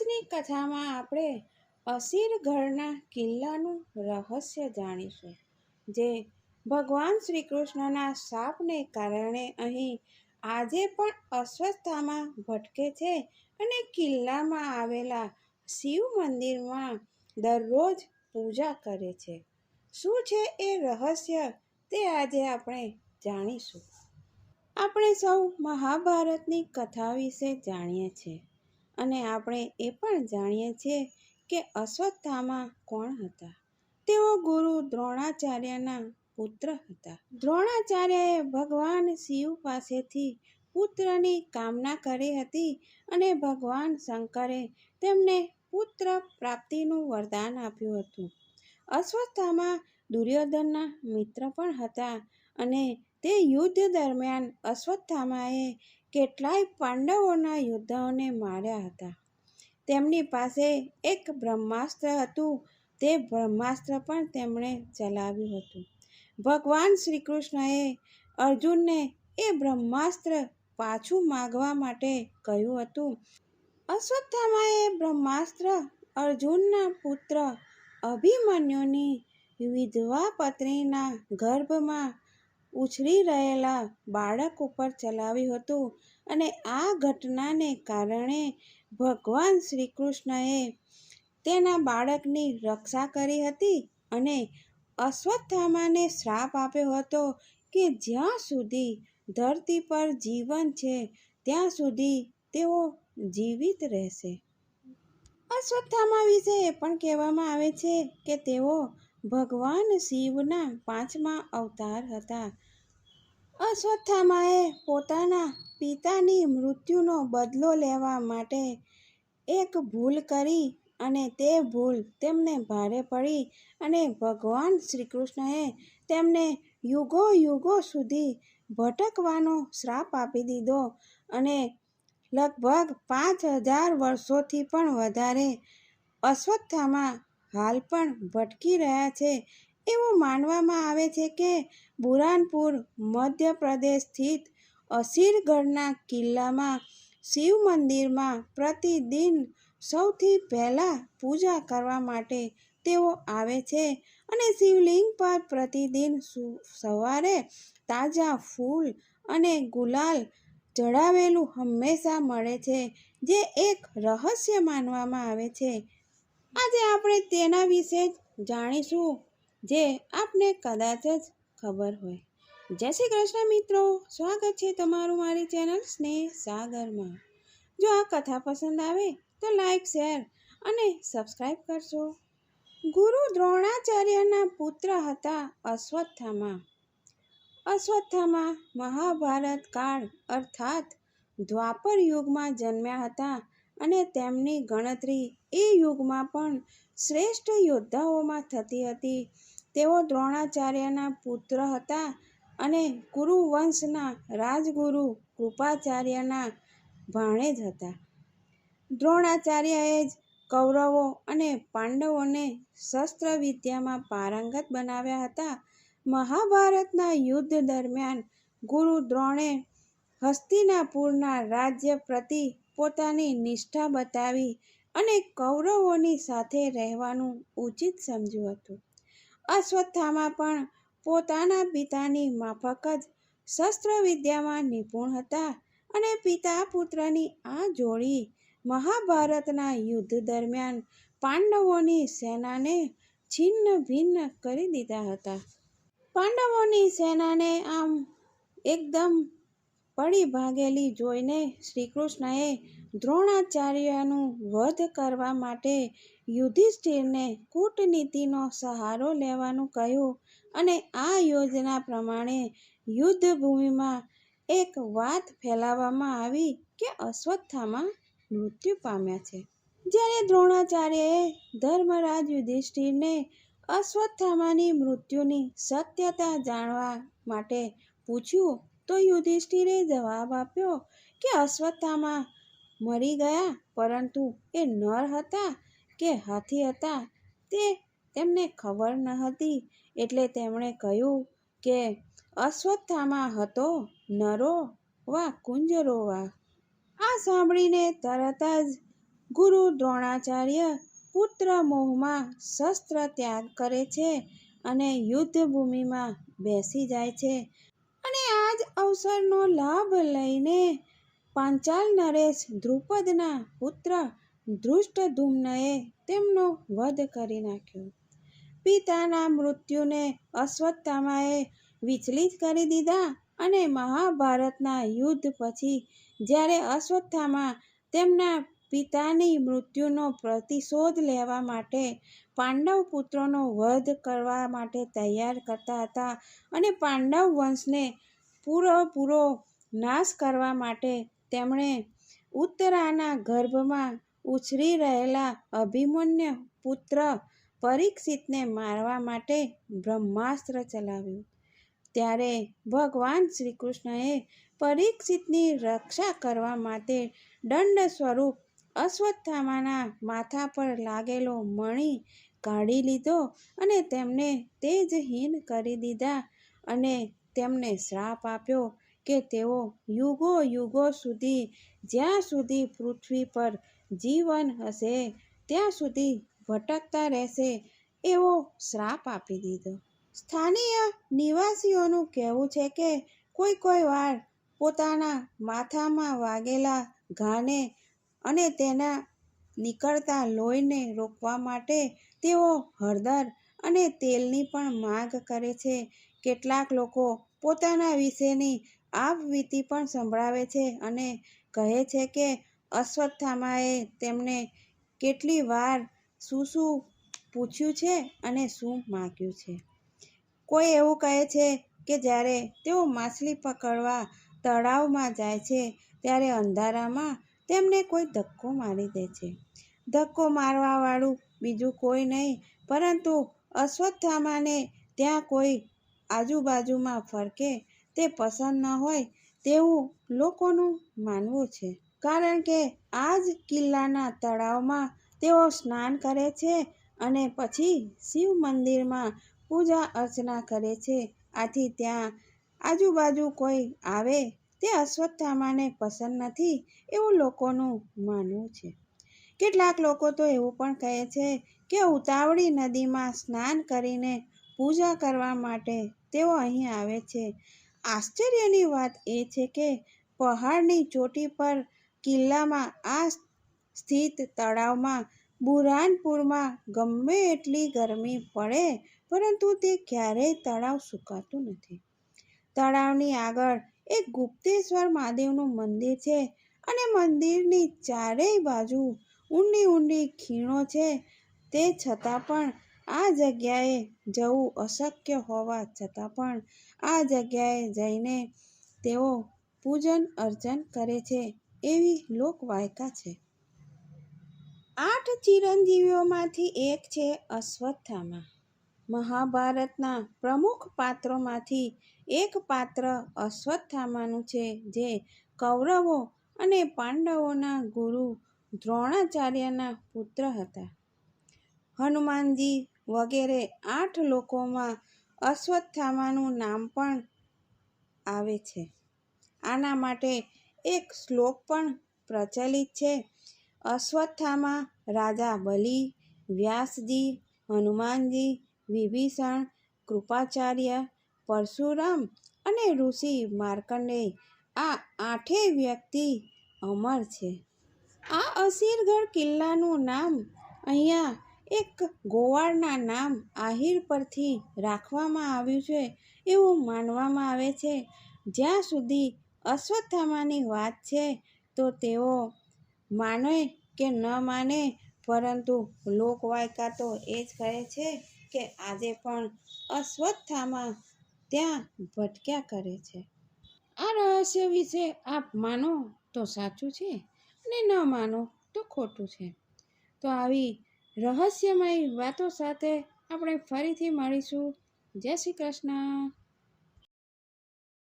આજની કથામાં આપણે અસીરગઢના કિલ્લાનું રહસ્ય જાણીશું, જે ભગવાન શ્રી કૃષ્ણના શાપને કારણે અહીં આજે પણ અસ્વસ્થતામાં ભટકે છે અને કિલ્લામાં આવેલા શિવ મંદિરમાં દરરોજ પૂજા કરે છે. શું છે એ રહસ્ય તે આજે આપણે જાણીશું. આપણે સૌ મહાભારતની કથા વિશે જાણીએ છીએ. અને આપણે એ પણ જાણીએ છીએ કે અશ્વત્થામા કોણ હતા? તેઓ ગુરુ દ્રોણાચાર્યના પુત્ર હતા. દ્રોણાચાર્યએ ભગવાન શિવ પાસેથી પુત્રની કામના કરી હતી અને ભગવાન શંકરે તેમને પુત્ર પ્રાપ્તિનું વરદાન આપ્યું હતું. અશ્વત્થામા દુર્યોધનના મિત્ર પણ હતા અને તે યુદ્ધ દરમિયાન અશ્વત્થામાએ કેટલાય પાંડવોના યોદ્ધાઓને માર્યા હતા. તેમની પાસે એક બ્રહ્માસ્ત્ર હતું. તે બ્રહ્માસ્ત્ર પણ તેમણે ચલાવ્યું હતું. ભગવાન શ્રી કૃષ્ણએ અર્જુનને એ બ્રહ્માસ્ત્ર પાછું માગવા માટે કહ્યું હતું. અશ્વત્થામાએ બ્રહ્માસ્ત્ર અર્જુનના પુત્ર અભિમન્યુની વિધવા પત્નીના ગર્ભમાં ઉછરી રહેલા બાળક ઉપર ચલાવ્યું હતું. અને આ ઘટનાને કારણે ભગવાન શ્રી કૃષ્ણએ તેના બાળકની રક્ષા કરી હતી અને અશ્વત્થામાને શ્રાપ આપ્યો હતો કે જ્યાં સુધી ધરતી પર જીવન છે, ત્યાં સુધી તેઓ જીવિત રહેશે. અશ્વત્થામા વિશે એ પણ કહેવામાં આવે છે કે તેઓ ભગવાન શિવના પાંચમા અવતાર હતા. અશ્વત્થામાએ પોતાના પિતાની મૃત્યુનો બદલો લેવા માટે એક ભૂલ કરી અને તે ભૂલ તેમને ભારે પડી અને ભગવાન શ્રી કૃષ્ણએ તેમને યુગો યુગો સુધી ભટકવાનો શ્રાપ આપી દીધો અને લગભગ પાંચ હજાર વર્ષોથી પણ વધારે અશ્વત્થામાં હાલ પણ ભટકી રહ્યા છે. એવું માનવામાં આવે છે કે બુરાનપુર મધ્યપ્રદેશ સ્થિત અસીરગઢના કિલ્લામાં શિવ મંદિરમાં પ્રતિદિન સૌથી પહેલાં પૂજા કરવા માટે તેઓ આવે છે અને શિવલિંગ પર પ્રતિદિન સવારે તાજા ફૂલ અને ગુલાલ ચઢાવેલું હંમેશા મળે છે, જે એક રહસ્ય માનવામાં આવે છે. આજે આપણે તેના વિશે જાણીશું, જે આપને કદાચ જ ખબર હોય. જય શ્રી કૃષ્ણ મિત્રો. સ્વાગત છે તમારું મારી ચેનલ સ્નેહ સાગરમાં. જો આ કથા પસંદ આવે તો લાઈક, શેર અને સબસ્ક્રાઈબ કરશો ગુરુ દ્રોણાચાર્યના પુત્ર હતા અશ્વત્થામા. અશ્વત્થામા મહાભારત કાળ અર્થાત દ્વાપર યુગમાં જન્મ્યા હતા અને તેમની ગણતરી એ યુગમાં પણ શ્રેષ્ઠ યોદ્ધાઓમાં થતી હતી. તેઓ દ્રોણાચાર્યના પુત્ર હતા અને કુરુવંશના રાજગુરુ કૃપાચાર્યના ભાણેજ હતા. દ્રોણાચાર્યએ જ કૌરવો અને પાંડવોને શસ્ત્ર વિદ્યામાં પારંગત બનાવ્યા હતા. મહાભારતના યુદ્ધ દરમિયાન ગુરુ દ્રોણે હસ્તિનાપુરના રાજ્ય પ્રતિ પોતાની નિષ્ઠા બતાવી અને કૌરવોની સાથે રહેવાનું ઉચિત સમજ્યું હતું. અશ્વત્થામાં પણ પોતાના પિતાની માફક જ શસ્ત્ર વિદ્યામાં નિપુણ હતા અને પિતા પુત્રની આ જોડી મહાભારતના યુદ્ધ દરમિયાન પાંડવોની સેનાને છિન્ન ભિન્ન કરી દીધા હતા. પાંડવોની સેનાને આમ એકદમ પડી ભાગેલી જોઈને શ્રીકૃષ્ણએ દ્રોણાચાર્યનું વધ કરવા માટે યુધિષ્ઠિરને કૂટનીતિનો સહારો લેવાનું કહ્યું અને આ યોજના પ્રમાણે યુદ્ધભૂમિમાં એક વાત ફેલાવવામાં આવી કે અશ્વત્થામાં મૃત્યુ પામ્યા છે. જ્યારે દ્રોણાચાર્યએ ધર્મરાજ યુધિષ્ઠિરને અશ્વત્થામાની મૃત્યુની સત્યતા જાણવા માટે પૂછ્યું તો યુધિષ્ઠિરે જવાબ આપ્યો કે અશ્વત્થામા મરી ગયા, પરંતુ એ નર હતા કે હાથી હતા તે તેમને ખબર ન હતી. એટલે તેમણે કહ્યું કે અશ્વત્થામા હતો નરો વા કુંજરો વા. આ સાંભળીને તરત જ ગુરુ દ્રોણાચાર્ય પુત્ર મોહમાં શસ્ત્ર ત્યાગ કરે છે અને યુદ્ધ ભૂમિમાં બેસી જાય છે. અને આ જ અવસરનો લાભ લઈને પાંચાલ નરેશ દ્રુપદના પુત્ર ધૃષ્ટધુમ્નએ તેમનો વધ કરી નાખ્યો. પિતાના મૃત્યુને અશ્વત્થામાએ વિચલિત કરી દીધા અને મહાભારતના યુદ્ધ પછી જ્યારે અશ્વત્થામા તેમના પિતાની મૃત્યુનો પ્રતિશોધ લેવા માટે પાંડવ પુત્રોનો વધ કરવા માટે તૈયાર કરતા હતા અને પાંડવ વંશને પૂરેપૂરો નાશ કરવા માટે તેમણે ઉત્તરાના ગર્ભમાં ઉછરી રહેલા અભિમન્યુ પુત્ર પરીક્ષિતને મારવા માટે બ્રહ્માસ્ત્ર ચલાવ્યું. ત્યારે ભગવાન શ્રીકૃષ્ણએ પરીક્ષિતની રક્ષા કરવા માટે દંડ સ્વરૂપ અશ્વત્થામાના માથા પર લાગેલો મણી કાઢી લીધો અને તેમને તે જ હીન કરી દીધા અને તેમને શ્રાપ આપ્યો કે તેઓ યુગો યુગો સુધી, જ્યાં સુધી પૃથ્વી પર જીવન હશે, ત્યાં સુધી ભટકતા રહેશે, એવો શ્રાપ આપી દીધો. સ્થાનીય નિવાસીઓનું કહેવું છે કે કોઈ કોઈ વાર પોતાના માથામાં વાગેલા ઘાને અને તેના નીકળતા લોહીને રોકવા માટે તેઓ હળદર અને તેલની પણ માંગ કરે છે. કેટલાક લોકો પોતાના વિશેની આપવીતી પણ સંભળાવે છે અને કહે છે કે અશ્વત્થામાએ તેમને કેટલી વાર શું શું પૂછ્યું છે અને શું માગ્યું છે. કોઈ એવું કહે છે કે જ્યારે તેઓ માછલી પકડવા તળાવમાં જાય છે, ત્યારે અંધારામાં તેમને કોઈ ધક્કો મારી દે છે. ધક્કો મારવાવાળું બીજું કોઈ નહીં, પરંતુ અશ્વત્થામાને ત્યાં કોઈ આજુબાજુમાં ફરકે તે પસંદ ન હોય તેવું લોકોનું માનવું છે. કારણ કે આ જ કિલ્લાના તળાવમાં તેઓ સ્નાન કરે છે અને પછી શિવ મંદિરમાં પૂજા અર્ચના કરે છે. આથી ત્યાં આજુબાજુ કોઈ આવે તે અશ્વત્થામાને પસંદ નથી એવું લોકોનું માનવું છે. કેટલાક લોકો તો એવું પણ કહે છે કે ઉતાવળી નદીમાં સ્નાન કરીને પૂજા કરવા માટે તેઓ અહીં આવે છે. આશ્ચર્યની વાત એ છે કે પહાડની ચોટી પર કિલ્લામાં આ સ્થિત તળાવમાં બુરહાનપુરમાં ગમે એટલી ગરમી પડે, પરંતુ તે ક્યારેય તળાવ સુકાતું નથી. તળાવની આગળ એક ગુપ્તેશ્વર મહાદેવનું મંદિર છે અને મંદિરની ચારેય બાજુ ઊંડી ઊંડી ખીણો છે. તે છતાં પણ આ જગ્યાએ જવું અશક્ય હોવા છતાં પણ આ જગ્યાએ જઈને તેઓ પૂજન અર્ચન કરે છે એવી લોકવાયકા છે. આઠ ચિરંજીવીઓમાંથી એક છે અશ્વત્થામા. મહાભારતના પ્રમુખ પાત્રોમાંથી એક પાત્ર અશ્વત્થામાનું છે, જે કૌરવો અને પાંડવોના ગુરુ દ્રોણાચાર્યના પુત્ર હતા. હનુમાનજી વગેરે આઠ લોકોમાં અશ્વત્થામાનું નામ પણ આવે છે. આના માટે એક શ્લોક પણ પ્રચલિત છે, અશ્વત્થામા રાજા બલિ, વ્યાસજી, હનુમાનજી, વિભીષણ, કૃપાચાર્ય પરશુરામ અને ઋષિ માર્કંડેય આ આઠેય વ્યક્તિ અમર છે. આ અસીરગઢ કિલ્લાનું નામ અહીંયા એક ગોવાળના નામ આહિર પરથી રાખવામાં આવ્યું છે એવું માનવામાં આવે છે. જ્યાં સુધી અશ્વત્થામાની વાત છે તો તેઓ માને કે ન માને, પરંતુ લોકવાયકા તો એ જ કહે છે કે આજે પણ અશ્વત્થામા ત્યાં ભટક્યા કરે છે. આ રહસ્ય વિશે આપ માનો તો સાચું છે અને ન માનો તો ખોટું છે. તો આવી રહસ્યમય વાતો સાથે આપણે ફરીથી મળીશું. જય શ્રી કૃષ્ણ.